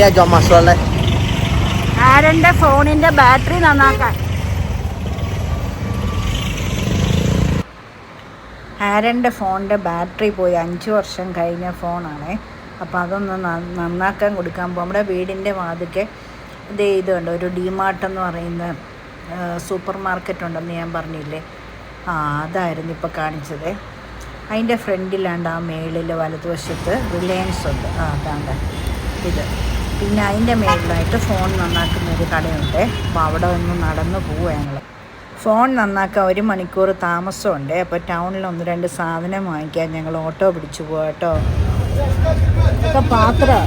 പരിപാടിയാ ജോമാസുള്ള ആരന്റെ ഫോണിന്റെ ബാറ്ററി നന്നാക്കാൻ? ആരന്റെ ഫോണിന്റെ ബാറ്ററി പോയി അഞ്ച് വർഷം കഴിഞ്ഞ ഫോണാണേ. അപ്പം അതൊന്ന് നന്നാക്കാൻ കൊടുക്കാൻ പോകും നമ്മുടെ വീടിന്റെ വാതിക്ക് ഇത് ഇതുണ്ട് ഒരു ഡിമാർട്ട് എന്ന് പറയുന്ന സൂപ്പർ മാർക്കറ്റ് ഉണ്ടെന്ന് ഞാൻ പറഞ്ഞില്ലേ? ആ അതായിരുന്നു ഇപ്പോൾ കാണിച്ചത്. അതിന്റെ ഫ്രണ്ടിലാണ്ട് ആ മേളിൽ വലതുവശത്ത് റിലയൻസ് ഉണ്ട്. ആ അതാണ്ട് ഇത്. പിന്നെ അതിന്റെ മേളിലായിട്ട് ഫോൺ നന്നാക്കുന്ന ഒരു കടയുണ്ട്. അപ്പോൾ അവിടെ ഒന്ന് നടന്നു പോവുക ഞങ്ങൾ. ഫോൺ നന്നാക്കാൻ ഒരു മണിക്കൂർ താമസമുണ്ട്. അപ്പോൾ ടൗണിൽ ഒന്ന് രണ്ട് സാധനം വാങ്ങിക്കാൻ ഞങ്ങൾ ഓട്ടോ പിടിച്ചു പോവാം കേട്ടോ. പാത്രം.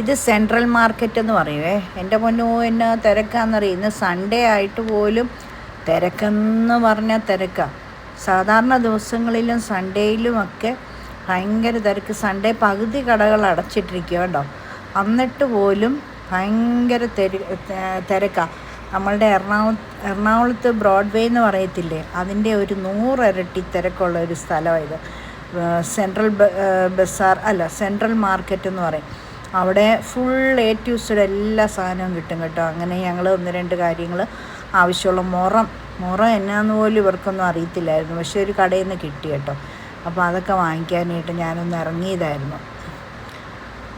ഇത് സെൻട്രൽ മാർക്കറ്റ് എന്ന് പറയുവേ. എന്റെ മുന്നോ എന്നാ തിരക്കാന്നറിയുന്ന സൺഡേ ആയിട്ട് പോലും തിരക്കെന്ന് പറഞ്ഞാൽ തിരക്കാണ് സാധാരണ ദിവസങ്ങളിലും സൺഡേയിലും ഒക്കെ ഭയങ്കര തിരക്ക്. സൺഡേ പകുതി കടകൾ അടച്ചിട്ടിരിക്കുക കേട്ടോ. എന്നിട്ട് പോലും ഭയങ്കര തെര തിരക്കാണ് നമ്മളുടെ എറണാകുളം എറണാകുളത്ത് ബ്രോഡ്വേ എന്ന് പറയത്തില്ലേ? അതിന്റെ ഒരു നൂറിരട്ടി തിരക്കുള്ള ഒരു സ്ഥലമാണ് ഇത്. സെൻട്രൽ ബസാർ അല്ല സെൻട്രൽ മാർക്കറ്റ് എന്ന് പറയും. അവിടെ ഫുൾ എ ടു സൈഡ് എല്ലാ സാധനവും കിട്ടും കേട്ടോ. അങ്ങനെ ഞങ്ങൾ ഒന്ന് രണ്ട് കാര്യങ്ങൾ ആവശ്യമുള്ള മുറം. മുറം എന്നാന്ന് പോലും ഇവർക്കൊന്നും അറിയത്തില്ലായിരുന്നു. പക്ഷേ ഒരു കടയിൽ നിന്ന് കിട്ടി കേട്ടോ. അപ്പോൾ അതൊക്കെ വാങ്ങിക്കാനായിട്ട് ഞാനൊന്ന് ഇറങ്ങിയതായിരുന്നു.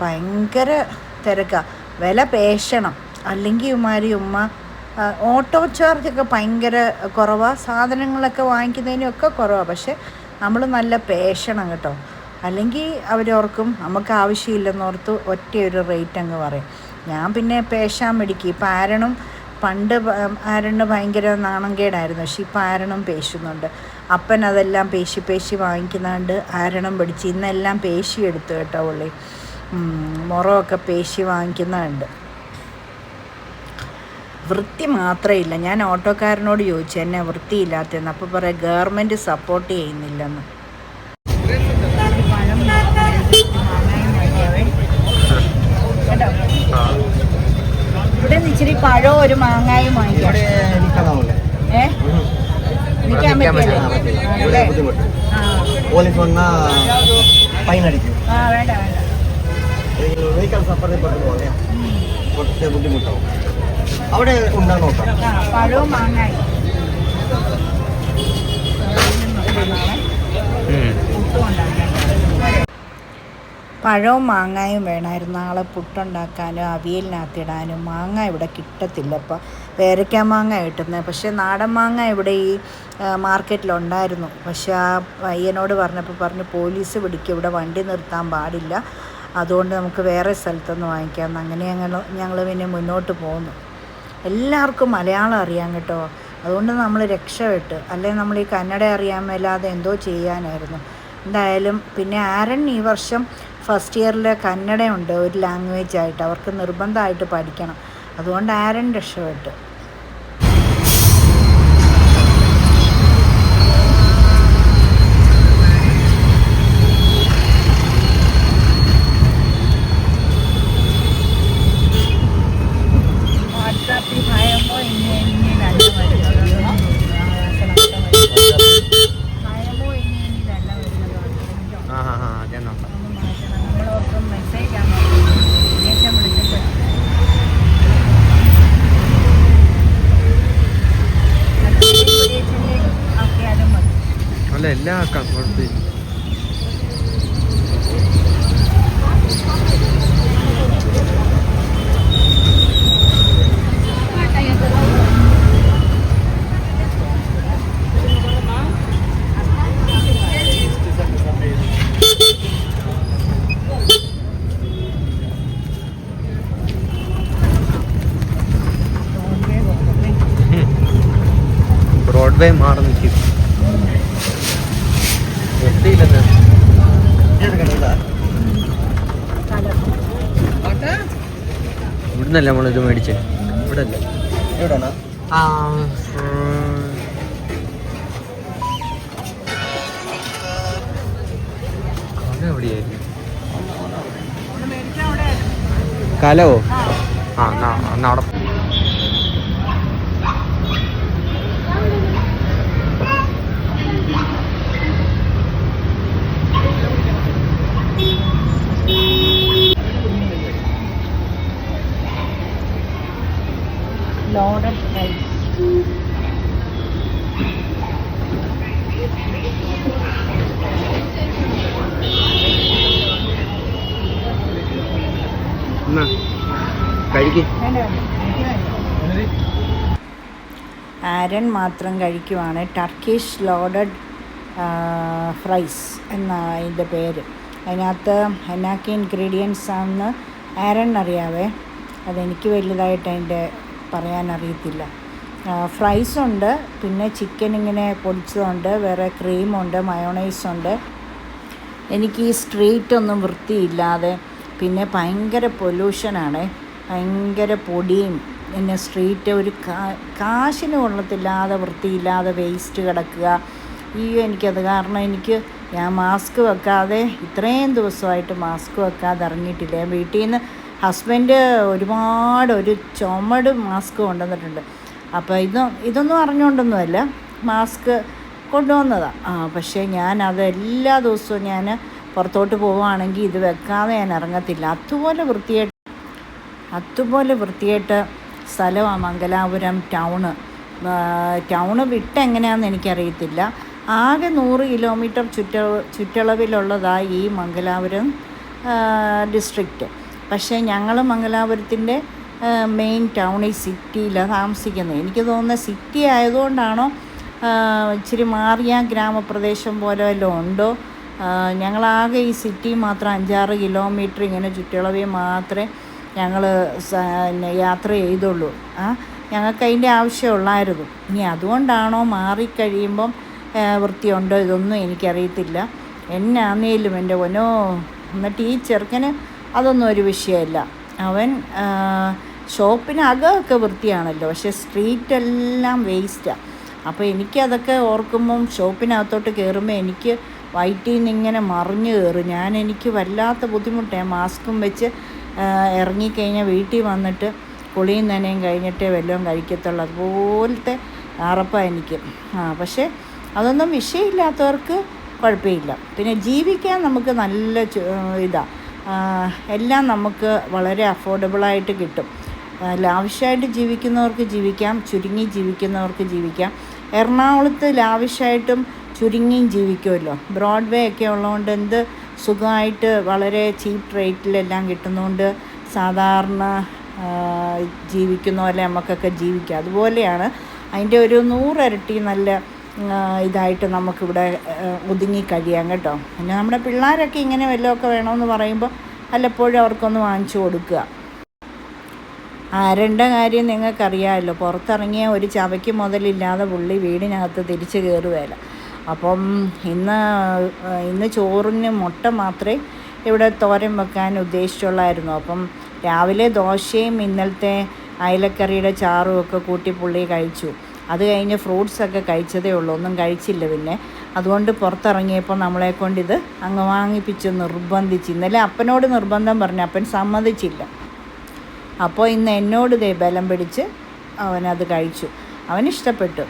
ഭയങ്കര തിരക്കാണ് വില പേശണം. അല്ലെങ്കിൽ ഉമ്മാരി ഉമ്മ ഓട്ടോ ചാർജൊക്കെ ഭയങ്കര കുറവാണ് സാധനങ്ങളൊക്കെ വാങ്ങിക്കുന്നതിനൊക്കെ കുറവാണ് പക്ഷെ നമ്മൾ നല്ല പേശണം കേട്ടോ. അല്ലെങ്കിൽ അവരോർക്കും നമുക്ക് ആവശ്യമില്ലെന്നോർത്ത് ഒറ്റ ഒരു റേറ്റ് അങ്ങ് പറയും. ഞാൻ പിന്നെ പേശാൻ മേടിക്കും. ഇപ്പം ആരണം പണ്ട് ആരണ് ഭയങ്കര നാണംകേടായിരുന്നു പക്ഷെ ഇപ്പം ആരണം പേശുന്നുണ്ട്. അപ്പൻ അതെല്ലാം പേശി പേശി വാങ്ങിക്കുന്നതുകൊണ്ട് ആരണം പിടിച്ച് ഇന്നെല്ലാം പേശി എടുത്തു കേട്ടോ പുള്ളി. മുറമൊക്കെ പേശി വാങ്ങിക്കുന്നുണ്ട്. വൃത്തി മാത്രമില്ല ഞാൻ ഓട്ടോക്കാരനോട് ചോദിച്ചു എന്നെ വൃത്തിയില്ലാത്തതെന്ന്? അപ്പോൾ പറയാം ഗവൺമെന്റ് സപ്പോർട്ട് ചെയ്യുന്നില്ലെന്ന്. ഇവിടെ നിന്ന് ഇച്ചിരി പഴവും ഒരു മാങ്ങായും വാങ്ങിക്കാം. നിൽക്കാൻ പറ്റില്ലേ? പോലീസ് വന്നാ ഫൈൻ അടിക്കും. ആ വേണ്ട വേണ്ട. വെഹിക്കിൾ സഫറിൽ പെട്ടു പോലെ കുറച്ച് ബുദ്ധിമുട്ടാവും. അവിടെ ഉണ്ടാകും നോക്കാം. പഴവും മാങ്ങായും. പഴവും മാങ്ങായും വേണമായിരുന്നു. നാളെ പുട്ടുണ്ടാക്കാനും അവിയലിനകത്തിടാനും. മാങ്ങ ഇവിടെ കിട്ടത്തില്ല. ഇപ്പോൾ പേരയ്ക്ക മാങ്ങ കിട്ടുന്നത്. പക്ഷേ നാടൻ മാങ്ങ ഇവിടെ ഈ മാർക്കറ്റിലുണ്ടായിരുന്നു. പക്ഷേ ആ പയ്യനോട് പറഞ്ഞപ്പോൾ പറഞ്ഞു പോലീസ് പിടിക്കും. ഇവിടെ വണ്ടി നിർത്താൻ പാടില്ല. അതുകൊണ്ട് നമുക്ക് വേറെ സ്ഥലത്തുനിന്ന് വാങ്ങിക്കാം അങ്ങനെ ഞങ്ങൾ ഞങ്ങൾ പിന്നെ മുന്നോട്ട് പോകുന്നു എല്ലാവർക്കും മലയാളം അറിയാം കേട്ടോ. അതുകൊണ്ട് നമ്മൾ രക്ഷപ്പെട്ട്. അല്ലെങ്കിൽ നമ്മൾ ഈ കന്നഡ അറിയാൻ മേലാതെ എന്തോ ചെയ്യാനായിരുന്നു. എന്തായാലും പിന്നെ ആരൺ ഈ വർഷം ഫസ്റ്റ് ഇയറിൽ കന്നഡയുണ്ട് ഒരു ലാംഗ്വേജ് ആയിട്ട്. അവർക്ക് നിർബന്ധമായിട്ട് പഠിക്കണം. അതുകൊണ്ട് ആരും രക്ഷപ്പെട്ടു വാട്സാപ്പിൽ ഭയമോ ഇനി ഇനി നല്ല വരുന്നത് ഭയമോ ഇനി ഇനി നല്ല വരുന്നത് ആ ആ അതെ നോക്കാം ഒന്ന് മാറ്റണം നമ്മളോർക്കും മെസ്സേജ് ആണ് ശേഷം വിളിച്ചിട്ട് ആക്കിയാലും മതി അല്ല എല്ലാം ആക്കാം കുഴപ്പമില്ല ബ്രോഡ്വേ മാറി നിൽക്കും. നിർത്തിയില്ലെന്ന് ഇവിടുന്നല്ല നമ്മളിത് മേടിച്ചേ? ഇവിടെ അല്ല ആ ഉം. കല എവിടെയായിരുന്നു? കലോ? ആ എന്നാ എന്നാ അവിടെ ആരൻ മാത്രം കഴിക്കുവാണ്. ടർക്കിഷ് ലോഡഡ് ഫ്രൈസ് എന്നാണ് അതിന്റെ പേര്. അതിനകത്ത് എന്നാക്കി ഇൻഗ്രീഡിയൻസ് ആണെന്ന് ആരൻ അറിയാവേ. അതെനിക്ക് വലുതായിട്ട് അതിന്റെ പറയാൻ അറിയത്തില്ല. ഫ്രൈസ് ഉണ്ട്. പിന്നെ ചിക്കൻ ഇങ്ങനെ പൊടിച്ചതുണ്ട്. വേറെ ക്രീമുണ്ട് മയോണൈസ് ഉണ്ട്. എനിക്ക് ഈ സ്ട്രീറ്റ് ഒന്നും വൃത്തിയില്ലാതെ പിന്നെ ഭയങ്കര പൊല്യൂഷനാണ് ഭയങ്കര പൊടിയും പിന്നെ സ്ട്രീറ്റ് ഒരു കാ കാശിന് കൊള്ളത്തില്ലാതെ വൃത്തിയില്ലാതെ വേസ്റ്റ് കിടക്കുക. ഈ എനിക്കത് കാരണം എനിക്ക് ഞാൻ മാസ്ക് വെക്കാതെ ഇത്രയും ദിവസമായിട്ട് മാസ്ക് വെക്കാതെ ഇറങ്ങിയിട്ടില്ല. വീട്ടിൽ നിന്ന് ഹസ്ബൻഡ് ഒരുപാട് ഒരു ചുമട് മാസ്ക് കൊണ്ടുവന്നിട്ടുണ്ട്. അപ്പോൾ ഇത് ഇതൊന്നും അറിഞ്ഞുകൊണ്ടൊന്നുമല്ല. മാസ്ക് കൊണ്ടുവന്നതാണ് ആ പക്ഷേ ഞാൻ അത് എല്ലാ ദിവസവും ഞാൻ പുറത്തോട്ട് പോവുകയാണെങ്കിൽ ഇത് വെക്കാതെ ഞാൻ ഇറങ്ങത്തില്ല. അതുപോലെ വൃത്തിയായിട്ട് അതുപോലെ വൃത്തിയായിട്ട് സ്ഥലമാണ് മംഗലാപുരം ടൗണ് ടൗണ് വിട്ട് എങ്ങനെയാണെന്ന് എനിക്കറിയത്തില്ല. ആകെ നൂറ് കിലോമീറ്റർ ചുറ്റ ചുറ്റളവിലുള്ളതായി ഈ മംഗലാപുരം ഡിസ്ട്രിക്റ്റ് പക്ഷേ ഞങ്ങൾ മംഗലാപുരത്തിന്റെ മെയിൻ ഈ സിറ്റിയിലാണ് താമസിക്കുന്നത് എനിക്ക് തോന്നുന്നത് സിറ്റി ആയതുകൊണ്ടാണോ ഇച്ചിരി മാറിയ ഗ്രാമപ്രദേശം പോലെ വല്ലതും ഉണ്ടോ? ഞങ്ങളാകെ ഈ സിറ്റി മാത്രം അഞ്ചാറ് കിലോമീറ്റർ ഇങ്ങനെ ചുറ്റളവിൽ മാത്രമേ ഞങ്ങൾ യാത്ര ചെയ്തുള്ളൂ. ആ ഞങ്ങൾക്ക് അതിന്റെ ആവശ്യമുള്ളായിരുന്നു ഇനി അതുകൊണ്ടാണോ മാറിക്കഴിയുമ്പം വൃത്തിയുണ്ടോ ഇതൊന്നും എനിക്കറിയത്തില്ല. എന്നാന്നേലും എന്റെ ഒനോ എന്നിട്ട് ഈ ചെറുക്കന് അതൊന്നും ഒരു വിഷയമല്ല അവൻ ഷോപ്പിനകമൊക്കെ വൃത്തിയാണല്ലോ പക്ഷേ സ്ട്രീറ്റെല്ലാം വേസ്റ്റാണ് അപ്പോൾ എനിക്കതൊക്കെ ഓർക്കുമ്പം ഷോപ്പിനകത്തോട്ട് കയറുമ്പോൾ എനിക്ക് വയറ്റിൽ നിന്ന് ഇങ്ങനെ മറിഞ്ഞു കയറും. ഞാൻ എനിക്ക് വല്ലാത്ത ബുദ്ധിമുട്ടാണ് മാസ്കും വെച്ച് ഇറങ്ങിക്കഴിഞ്ഞാൽ വീട്ടിൽ വന്നിട്ട് കുളിയും നനയും കഴിഞ്ഞിട്ടേ വല്ലതും കഴിക്കത്തുള്ളൂ. അതുപോലത്തെ അറപ്പാണ് എനിക്ക്. ആ പക്ഷേ അതൊന്നും വിഷയമില്ലാത്തവർക്ക് കുഴപ്പമില്ല. പിന്നെ ജീവിക്കാൻ നമുക്ക് നല്ല ഇതാണ് എല്ലാം നമുക്ക് വളരെ അഫോർഡബിളായിട്ട് കിട്ടും. ലാവിഷായിട്ട് ജീവിക്കുന്നവർക്ക് ജീവിക്കാം ചുരുങ്ങി ജീവിക്കുന്നവർക്ക് ജീവിക്കാം. എറണാകുളത്ത് ലാവിഷായിട്ടും ചുരുങ്ങിയും ജീവിക്കുമല്ലോ. ബ്രോഡ്വേ ഒക്കെ ഉള്ളതുകൊണ്ട് എന്ത് സുഖമായിട്ട് വളരെ ചീപ്പ് റേറ്റിലെല്ലാം കിട്ടുന്നതുകൊണ്ട് സാധാരണ ജീവിക്കുന്ന പോലെ നമുക്കൊക്കെ ജീവിക്കാം. അതുപോലെയാണ് അതിന്റെ ഒരു നൂറിരട്ടി നല്ല ഇതായിട്ട് നമുക്കിവിടെ ഒതുങ്ങി കഴിയാം കേട്ടോ. പിന്നെ നമ്മുടെ പിള്ളേരൊക്കെ ഇങ്ങനെ വല്ലതൊക്കെ വേണമെന്ന് പറയുമ്പോൾ വല്ലപ്പോഴും അവർക്കൊന്ന് വാങ്ങിച്ചു കൊടുക്കുക. ആരണ്ട കാര്യം നിങ്ങൾക്കറിയാമല്ലോ. പുറത്തിറങ്ങിയ ഒരു ചവയ്ക്ക് മുതലില്ലാതെ പുള്ളി വീടിനകത്ത് തിരിച്ചു കയറുകയില്ല അപ്പം ഇന്ന് ഇന്ന് ചോറിന് മുട്ട മാത്രമേ ഇവിടെ തോരൻ വെക്കാൻ ഉദ്ദേശിച്ചുള്ളായിരുന്നു. അപ്പം രാവിലെ ദോശയും ഇന്നലത്തെ അയലക്കറിയുടെ ചാറും ഒക്കെ കൂട്ടി കഴിച്ചു. അത് കഴിഞ്ഞ് ഫ്രൂട്ട്സൊക്കെ കഴിച്ചതേ ഉള്ളൂ. ഒന്നും കഴിച്ചില്ല പിന്നെ. അതുകൊണ്ട് പുറത്തിറങ്ങിയപ്പോൾ നമ്മളെ കൊണ്ട് ഇത് അങ്ങ് വാങ്ങിപ്പിച്ച് നിർബന്ധിച്ച്. ഇന്നലെ അപ്പനോട് നിർബന്ധം പറഞ്ഞു. അപ്പൻ സമ്മതിച്ചില്ല. അപ്പോൾ ഇന്ന് എന്നോട് ദേ ബലം പിടിച്ച് അവനത് കഴിച്ചു. അവനിഷ്ടപ്പെട്ടു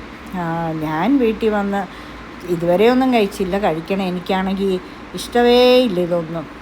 ഞാൻ വീട്ടിൽ വന്ന് ഇതുവരെ ഒന്നും കഴിച്ചില്ല. കഴിക്കണം എനിക്കാണെങ്കിൽ ഇഷ്ടമേ ഇല്ല ഇതൊന്നും.